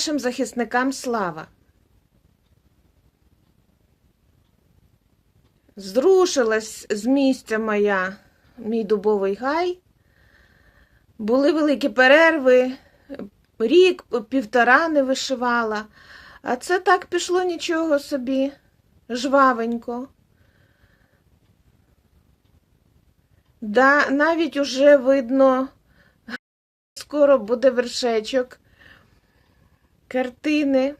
нашим захисникам слава. Зрушилась з місця моя, мій дубовий гай. Були великі перерви, рік, півтора не вишивала, а це так пішло нічого собі, жвавенько. Да, навіть уже видно, скоро буде вершечок картини.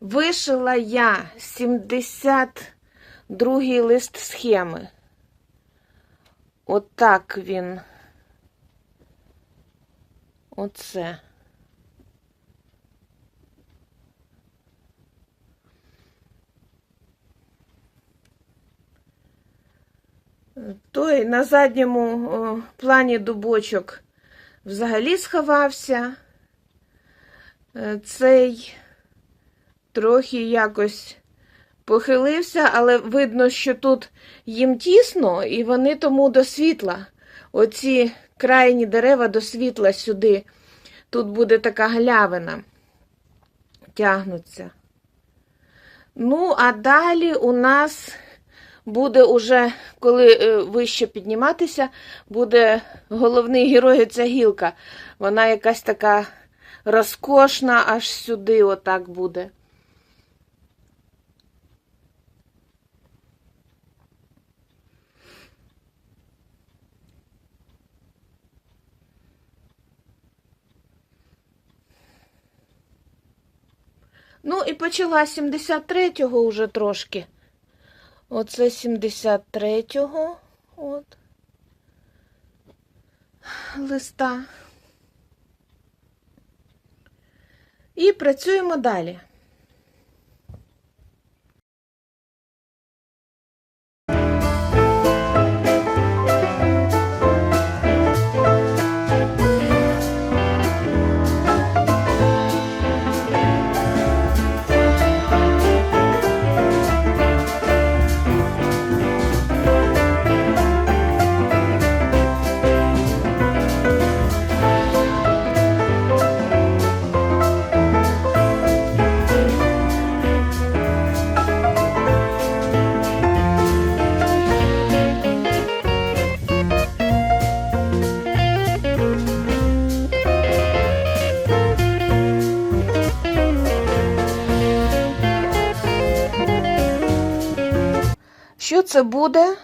Вишила я 72-й лист схеми. Отак він. Оце. Той на задньому плані дубочок взагалі сховався. Е, Цей трохи якось похилився, але видно, що тут їм тісно, і вони тому до світла. Оці крайні дерева до світла сюди. Тут буде така галявина. Тягнуться. Ну, а далі у нас буде уже, коли е, вище підніматися, буде головний герой ця гілка. Вона якась така розкошна, аж сюди отак буде. Ну, і почала 73-го уже трошки. Оце 73-го. От. Листа. І працюємо далі. Це буде?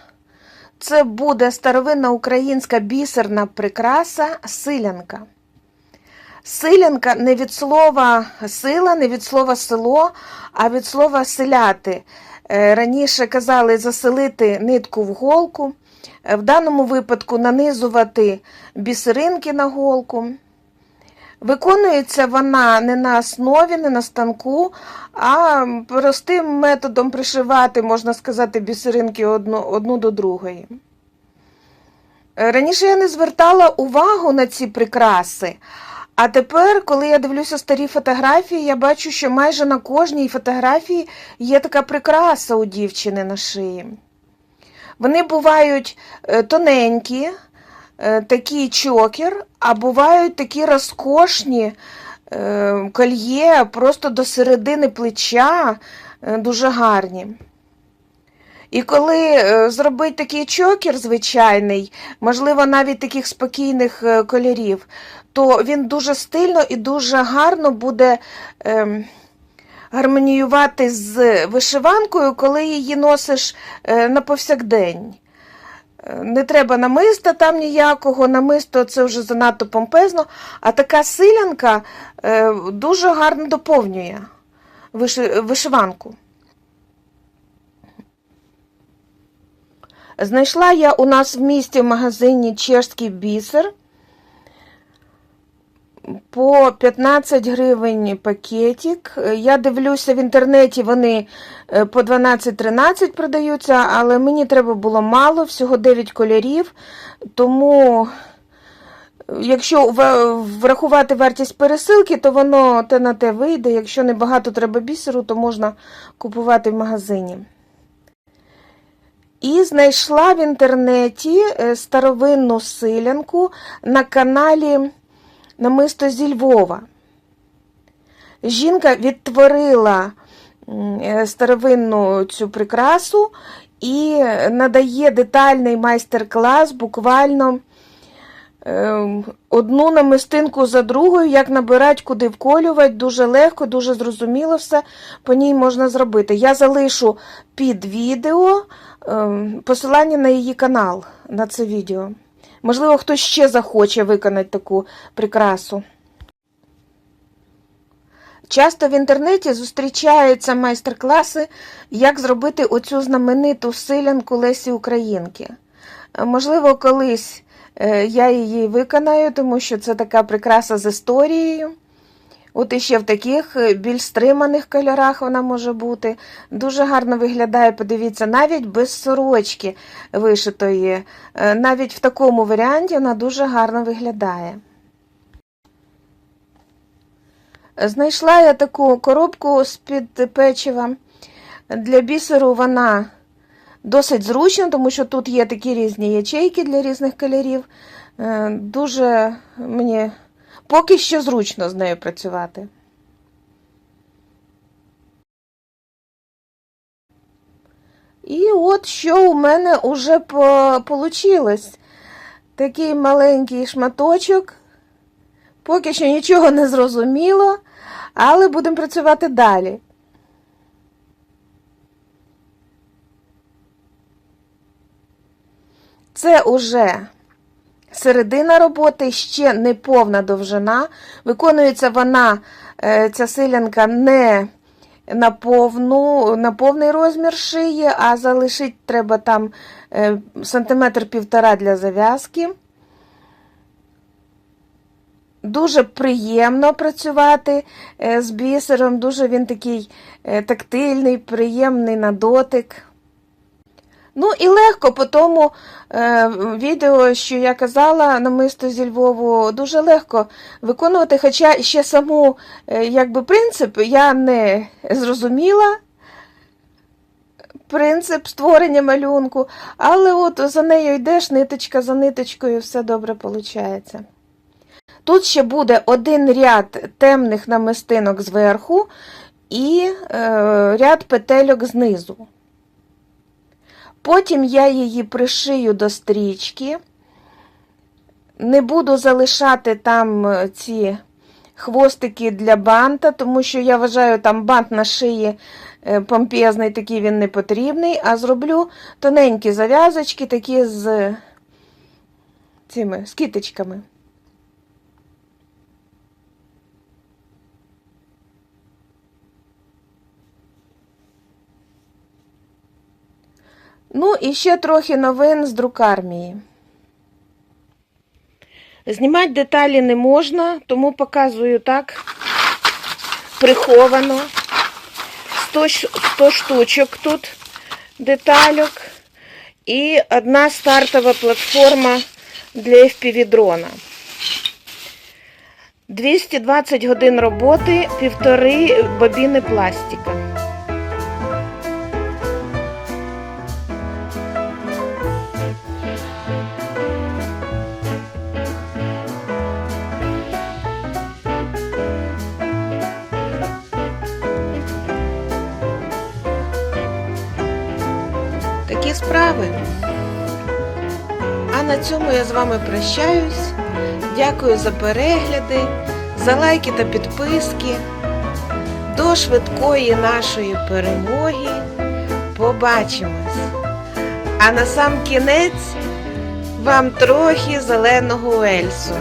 Це буде старовинна українська бісерна прикраса силянка. Силянка не від слова сила, не від слова село, а від слова селяти. Е, Раніше казали заселити нитку в голку, е, в даному випадку нанизувати бісеринки на голку. Виконується вона не на основі, не на станку, а простим методом пришивати, можна сказати, бісеринки одну, одну до другої. Е, Раніше я не звертала увагу на ці прикраси, а тепер, коли я дивлюся старі фотографії, я бачу, що майже на кожній фотографії є така прикраса у дівчини на шиї. Вони бувають е, тоненькі, такий чокер, а бувають такі розкошні е, кольє просто до середини плеча, е, дуже гарні. І коли е, зробити такий чокер звичайний, можливо, навіть таких спокійних е, кольорів, то він дуже стильно і дуже гарно буде ем, гармоніювати з вишиванкою, коли її носиш е, на повсякдень. Не треба намиста там ніякого, намисто це вже занадто помпезно, а така силянка е, дуже гарно доповнює виши- вишиванку. Знайшла я у нас в місті в магазині чешський бісер. По 15 гривень пакетик. Я дивлюся в інтернеті, вони е, по 12-13 продаються, але мені треба було мало, всього 9 кольорів. Тому, якщо врахувати вартість пересилки, то воно те на те вийде. Якщо не багато треба бісеру, то можна купувати в магазині. І знайшла в інтернеті е, старовинну силянку на каналі намисто зі Львова. Жінка відтворила е, старовинну цю прикрасу і надає детальний майстер-клас буквально е, одну намистинку за другою, як набирати, куди вколювати, дуже легко, дуже зрозуміло все по ній можна зробити. Я залишу під відео е, посилання на її канал на це відео. Можливо, хтось ще захоче виконати таку прикрасу. Часто в інтернеті зустрічаються майстер-класи, як зробити оцю знамениту силянку Лесі Українки. Можливо, колись е, я її виконаю, тому що це така прикраса з історією. От іще в таких е, більш стриманих кольорах вона може бути. Дуже гарно виглядає, подивіться, навіть без сорочки вишитої. Е, Навіть в такому варіанті вона дуже гарно виглядає. Знайшла я таку коробку з-під печива. Для бісеру вона досить зручна, тому що тут є такі різні ячейки для різних кольорів. Е, Дуже мені поки що зручно з нею працювати. І от що у мене вже вийшло. Такий маленький шматочок. Поки що нічого не зрозуміло, але будемо працювати далі. Це уже середина роботи, ще не повна довжина. Виконується вона, е, ця силянка, не на, повну, на повний розмір шиї, а залишить треба там е, сантиметр півтора для зав'язки. Дуже приємно працювати е, з бісером, дуже він такий тактильний, приємний на дотик. Ну і легко по тому е, відео, що я казала намисто зі Львову, дуже легко виконувати, хоча ще саму е, якби, принцип я не зрозуміла. Принцип створення малюнку, але от за нею йдеш ниточка за ниточкою, все добре виходить. Тут ще буде один ряд темних намистинок зверху і е, ряд петельок знизу. Потім я її пришию до стрічки. Не буду залишати там е, ці хвостики для банта, тому що я вважаю, там бант на шиї е, помпезний, такий він не потрібний, а зроблю тоненькі зав'язочки, такі з цими з. Ну, і ще трохи новин з друкармії. Знімати деталі не можна, тому показую так приховано. 100, 100 штучок тут детальок. І одна стартова платформа для FPV-дрона. 220 годин роботи, півтори бобіни пластика. Такі справи. А на цьому я з вами прощаюсь. Дякую за перегляди, за лайки та підписки. До швидкої нашої перемоги. Побачимось! А на сам кінець вам трохи зеленого Ельсу.